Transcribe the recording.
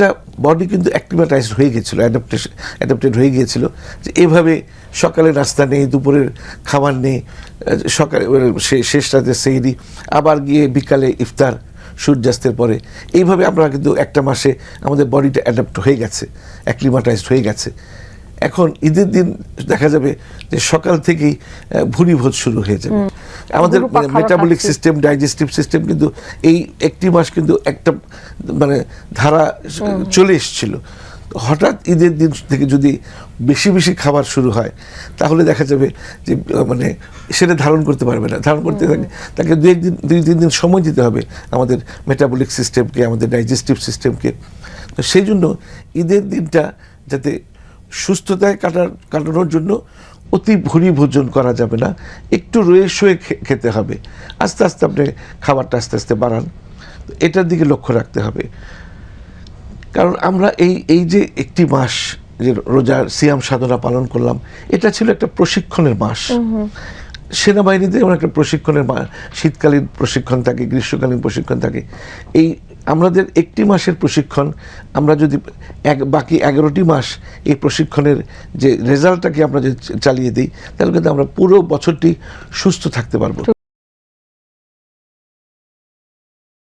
একটা বডি কিন্তু অ্যাক্টিভেটাইজড হয়ে গেছিল অ্যাডাপ্টেশন অ্যাডাপ্টেড হয়ে গিয়েছিল যে এভাবে সকালে নাস্তা নেই দুপুরের খাবার নেই সকালে সে- শেষ রাতে সেইরি আবার গিয়ে বিকালে ইফতার সূর্যাস্তের পরে। এইভাবে আমরা কিন্তু একটা মাসে আমাদের বডিটা অ্যাডাপ্ট হয়ে গেছে অ্যাক্লিমাটাইজড হয়ে গেছে। এখন ঈদের দিন দেখা যাবে যে সকাল থেকেই আহ, ভুরি ভোজ শুরু হয়ে যাবে। আমাদের মেটাবলিক সিস্টেম ডাইজেস্টিভ সিস্টেম কিন্তু এই একটি মাস কিন্তু একটা মানে ধারা চলে এসেছিল। হঠাৎ ঈদের দিন থেকে যদি বেশি বেশি খাবার শুরু হয় তাহলে দেখা যাবে যে মানে সেটা ধারণ করতে পারবে না। ধারণ করতে থাকে তাকে দু একদিন দুই তিন দিন সময় দিতে হবে আমাদের মেটাবলিক সিস্টেমকে আমাদের ডাইজেস্টিভ সিস্টেমকে তো সেই জন্য ঈদের দিনটা যাতে সুস্থতায় কাটার কাটানোর জন্য অতি ভুরি ভোজন করা যাবে না। একটু রয়ে শুয়ে খেতে হবে। আস্তে আস্তে আপনি খাবারটা আস্তে আস্তে বাড়ান। এটার দিকে লক্ষ্য রাখতে হবে। কারণ আমরা এই এই যে একটি মাস যে রোজার সিয়াম সাধনা পালন করলাম এটা ছিল একটা প্রশিক্ষণের মাস। সেনাবাহিনীতে যেমন একটা প্রশিক্ষণের মা- শীতকালীন প্রশিক্ষণ থাকে গ্রীষ্মকালীন প্রশিক্ষণ থাকে। এই আমাদের একটি মাসের প্রশিক্ষণ, আমরা যদি এক, বাকি এগারোটি মাস এই প্রশিক্ষণের যে রেজাল্টটাকে আমরা যদি চালিয়ে দিই, তাহলে কিন্তু আমরা পুরো বছরটি সুস্থ থাকতে পারব।